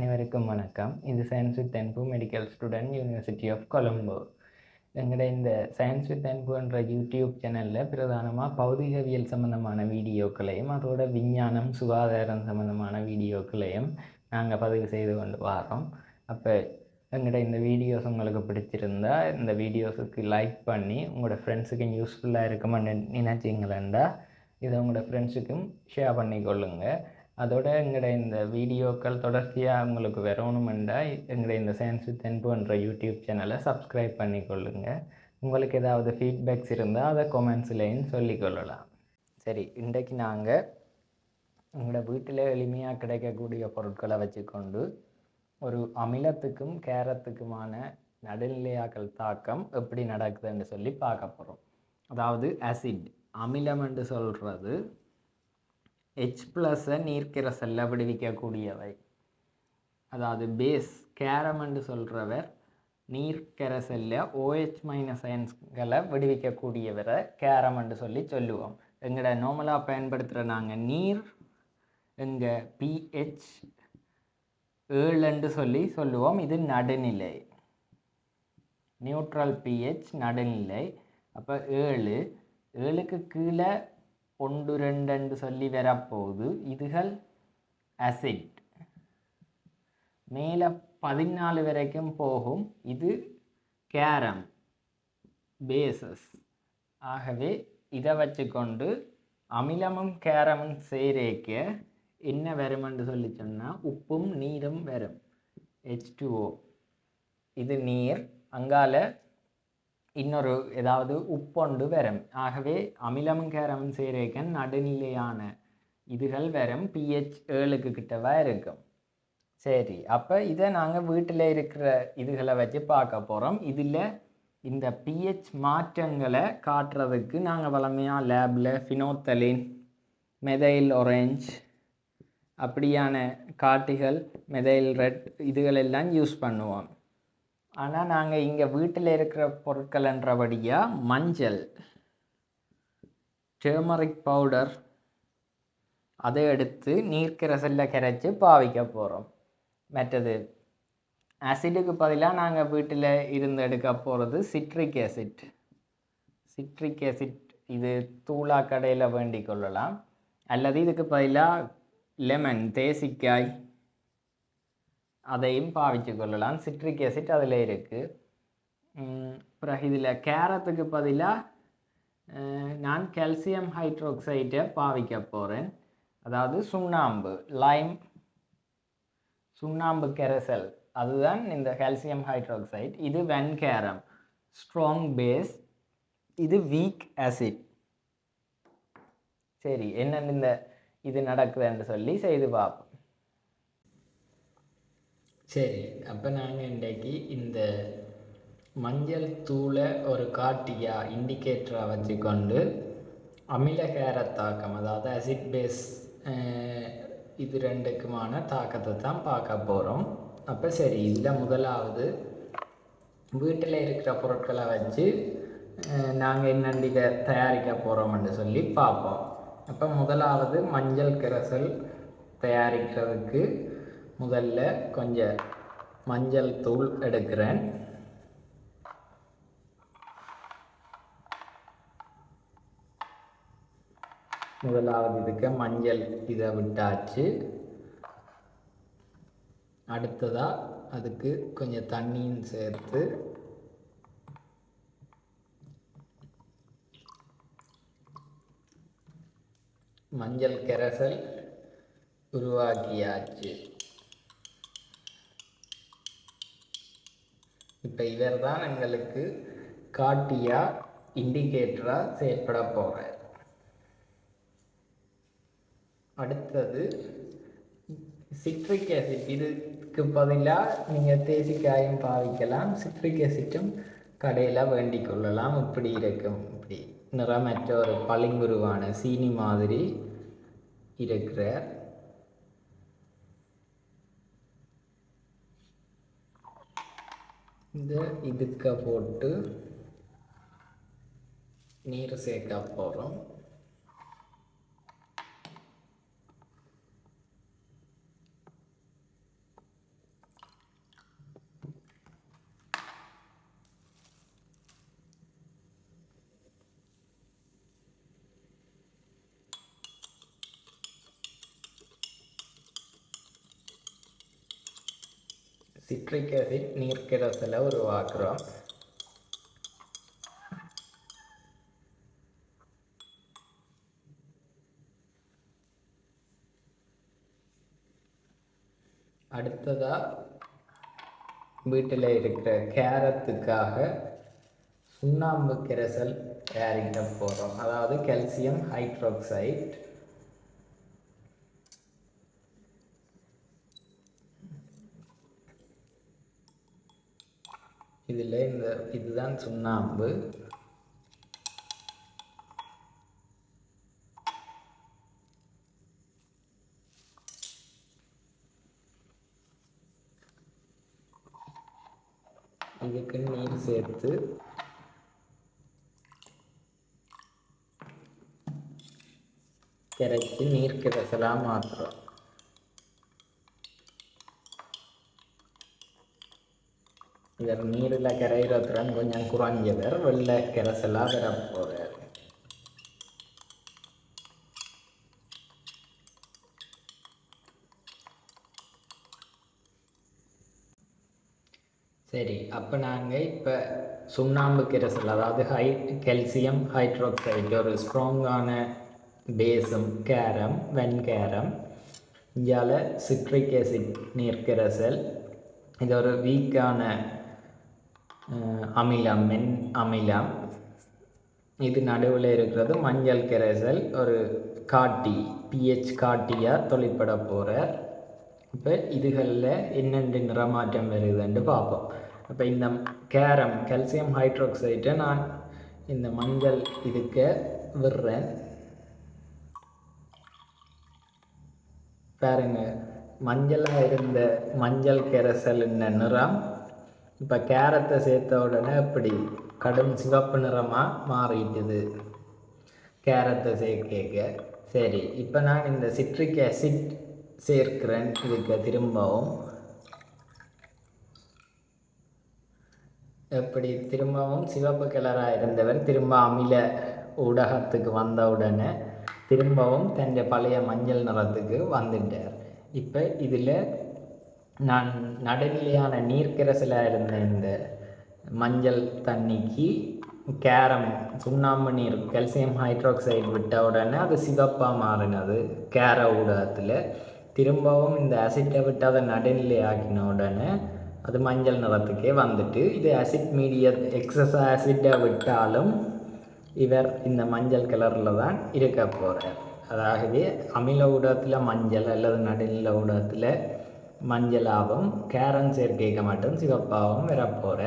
அனைவருக்கும் வணக்கம். இது science with Anbu medical student university of Colombo எங்களோட இந்த சயின்ஸ் வித் தென்புன்ற யூடியூப் சேனலில் பிரதானமாக பௌதிகவியல் சம்மந்தமான வீடியோக்களையும் அதோட விஞ்ஞானம் சுகாதாரம் சம்மந்தமான வீடியோக்களையும் நாங்கள் பதிவு செய்து கொண்டு வரோம் அப்போ எங்கள்கிட்ட இந்த வீடியோஸ் உங்களுக்கு பிடிச்சிருந்தா இந்த வீடியோஸுக்கு லைக் பண்ணி உங்களோட ஃப்ரெண்ட்ஸுக்கும் யூஸ்ஃபுல்லாக இருக்குமென்னு நினச்சிங்களேண்டா இதை உங்களோட ஃப்ரெண்ட்ஸுக்கும் ஷேர் பண்ணிக்கொள்ளுங்கள் அதோட எங்களோட இந்த வீடியோக்கள் தொடர்ச்சியாக உங்களுக்கு வரணுமெண்டா எங்களோட இந்த சயின்ஸ் வித் என்ற யூடியூப் சேனலை சப்ஸ்கிரைப் பண்ணிக்கொள்ளுங்க. உங்களுக்கு ஏதாவது ஃபீட்பேக்ஸ் இருந்தால் அதை கொமெண்ட்ஸ்லேயும் சொல்லிக்கொள்ளலாம் சரி இன்றைக்கு நாங்கள் உங்களோட வீட்டில் எளிமையாக கிடைக்கக்கூடிய பொருட்களை வச்சுக்கொண்டு ஒரு அமிலத்துக்கும் கேரத்துக்குமான நடுநிலையாக்கல் தாக்கம் எப்படி நடக்குதுன்னு சொல்லி பார்க்க போகிறோம் அதாவது அசிட் அமிலம் என்று சொல்கிறது ஹெச் ப்ளஸ்ஸை நீர்க்கிரசல்ல விடுவிக்கக்கூடியவை. அதாவது பேஸ் கேரம் என்று சொல்கிறவர் நீர்க்கரசல்ல ஓஹெச் மைனஸ் அயன்ஸ்களை விடுவிக்கக்கூடியவரை கேரம் சொல்லி சொல்லுவோம். எங்களோட நார்மலாக பயன்படுத்துகிற நாங்கள் நீர் எங்கள் பிஹெச் ஏழுன்னு சொல்லி சொல்லுவோம். இது நடுநிலை. நியூட்ரல் பிஹெச் நடுநிலை. அப்போ ஏழு ஏழுக்கு கீழே ஒன்று ரெண்டு சொல்லி வரப்போகுது. இதுகள் அசிட் மேலே பதினாலு வரைக்கும் போகும். இது கேரம் பேசஸ் ஆகவே இதை வச்சுக்கொண்டு அமிலமும் கேரமும் சேரேக்க என்ன வருமென்று சொல்லி சொன்னால் உப்பும் நீரும் வரும். ஹெச் இது நீர். அங்கால இன்னொரு ஏதாவது உப்பொண்டு வரும். ஆகவே அமிலம் கேரமும் சேரேக்கன் நடுநிலையான இதுகள் வரும் பிஹெச் ஏழுக்கு கிட்டவா இருக்கும். சரி அப்போ இதை நாங்கள் வீட்டில் இருக்கிற இதுகளை வச்சு பார்க்க போகிறோம் இதில் இந்த பிஹெச் மாற்றங்களை காட்டுறதுக்கு நாங்கள் வளமையாக லேபில் ஃபினோத்தலின் மெதைல் ஒரேஞ்ச் அப்படியான காட்டிகள் மெதைல் ரெட் இதுகளெல்லாம் யூஸ் பண்ணுவோம். ஆனால் நாங்கள் இங்கே வீட்டில் இருக்கிற பொருட்கள்ன்றபடியாக மஞ்சள் டேமரிக் பவுடர் அதை எடுத்து நீர்க்கரசலில் கரைச்சி பாவிக்க போகிறோம் மற்றது ஆசிடுக்கு பதிலாக நாங்கள் வீட்டில் இருந்து எடுக்க போகிறது சிட்ரிக் ஆசிட். சிட்ரிக் ஆசிட் இது தூளா கடையில் வேண்டிக் கொள்ளலாம். அல்லது இதுக்கு பதிலாக லெமன் தேசிக்காய் அதையும் பாவிச்சு கொள்ளலாம். சிட்ரிக் ஆசிட் அதில் இருக்குது பிறகு இதில் கேரத்துக்கு பதிலாக நான் கால்சியம் ஹைட்ரோக்சைட்டை பாவிக்க போகிறேன் அதாவது சுண்ணாம்பு லைம் சுண்ணாம்பு கெரசல். அதுதான் இந்த கால்சியம் ஹைட்ரோக்சைட் இது வென்கேரம் ஸ்ட்ராங் பேஸ் இது வீக் ஆசிட் சரி என்னென்ன இந்த இது நடக்குதுன்னு சொல்லி செய்து பார்ப்போம். சரி அப்போ நாங்கள் இன்றைக்கு இந்த மஞ்சள் தூளை ஒரு காட்டியாக இண்டிகேட்டராக வச்சுக்கொண்டு அமிலகேர தாக்கம் அதாவது அசிட் பேஸ் இது ரெண்டுக்குமான தாக்கத்தை தான் பார்க்க போகிறோம் அப்போ சரி இதில் முதலாவது வீட்டில் இருக்கிற பொருட்களை வச்சு நாங்கள் என்னென்ன தயாரிக்க போகிறோம்னு சொல்லி பார்ப்போம். அப்போ முதலாவது மஞ்சள் கரைசல் தயாரிக்கிறதுக்கு முதல்ல கொஞ்சம் மஞ்சள் தூள் எடுக்கிறேன். முதலாவது இதுக்கு மஞ்சள் இதை விட்டாச்சு. அடுத்ததாக அதுக்கு கொஞ்சம் தண்ணியும் சேர்த்து மஞ்சள் கரைசல் உருவாக்கியாச்சு. இப்போ இவர் தான் எங்களுக்கு காட்டியாக இண்டிகேட்டராக செயற்பட போகிறார் அடுத்தது சிட்ரிக் ஆசிட் இதுக்கு பதிலாக நீங்கள் தேசிக்காயும் பாவிக்கலாம். சிட்ரிக் ஆசிட்டும் கடையில் வேண்டிக் கொள்ளலாம். இப்படி இருக்கும். இப்படி நிறமற்ற ஒரு பளிங்குருவான சீனி மாதிரி இருக்கிறார். இந்த இதுக்க போட்டு நீர் சேர்க்க போகிறோம் சிட்ரிக் ஆசிட் நீர்க்கரசில் உருவாக்குறோம். அடுத்ததாக வீட்டில் இருக்கிற கேரத்துக்காக சுண்ணாம்பு கரைசல் தயாரிக்க போகிறோம் அதாவது கால்சியம் ஹைட்ரோக்சைட் இதில் இந்த இதுதான் சுண்ணாம்பு. இதுக்கு நீர் சேர்த்து கரைச்சி நீர் கிரசலாக மாற்றுறோம் இவர் நீரில் கரைகிறதுடன் கொஞ்சம் குறைஞ்சவர் வெள்ளை கிரசலாக வர போகிறார் சரி அப்போ நாங்கள் இப்போ சுண்ணாம்பு கிரசல் அதாவது ஹை கெல்சியம் ஹைட்ரோக்சைடு ஒரு ஸ்ட்ராங்கான பேஸும் கேரம் வெண்கேரம் இந்தியாவில் சிட்ரிக் ஆசிட் நீர்க்கரசல் இது ஒரு வீக்கான அமிலம் மென் அமிலம். இது நடுவில் இருக்கிறது மஞ்சள் கரைசல் ஒரு காட்டி பிஹெச் காட்டியாக தொழிற்பட போகிற இப்போ இதுகளில் என்னென்ன நிறமாற்றம் வருதுன்னு பார்ப்போம். இப்போ இந்த கேரம் கால்சியம் ஹைட்ரோக்சைட்டை நான் இந்த மஞ்சள் இதுக்க விடுறேன். பாருங்க மஞ்சளாக இருந்த மஞ்சள் கரைசல்ன நிறம் இப்போ கேரத்தை சேர்த்த உடனே இப்படி கடும் சிவப்பு நிறமாக மாறிட்டுது. கேரத்தை சேர்க்க சரி இப்போ நான் இந்த சிட்ரிக் ஆசிட் சேர்க்கிறேன். இதுக்கு திரும்பவும். எப்படி திரும்பவும் சிவப்பு கலராக இருந்தவர் திரும்ப அமில ஊடகத்துக்கு வந்த உடனே திரும்பவும் தன்னுடைய பழைய மஞ்சள் நிறத்துக்கு வந்துட்டார். இப்போ இதில் நான் நடுநிலையான நீர்க்கரசில் இருந்த இந்த மஞ்சள் தண்ணிக்கு கேரம் சுண்ணாம்பு நீர் கால்சியம் ஹைட்ரோக்சைடு விட்ட உடனே அது சிவப்பாக மாறினது. கேர ஊடகத்தில். திரும்பவும் இந்த அசிட்டை விட்டு அதை நடுநிலை ஆக்கின உடனே அது மஞ்சள் நிறத்துக்கே வந்துட்டு இது அசிட் மீடிய எக்ஸஸ் அசிட்டை விட்டாலும் இவர் இந்த மஞ்சள் கலரில் தான் இருக்க போகிறார் அதாகவே அமில ஊடகத்தில் மஞ்சள் அல்லது நடுநில ஊடகத்தில் மஞ்சளாகவும் கேரன் சேர்க்கைக்கு மட்டும் சிவப்பாகவும் வரப்போகிற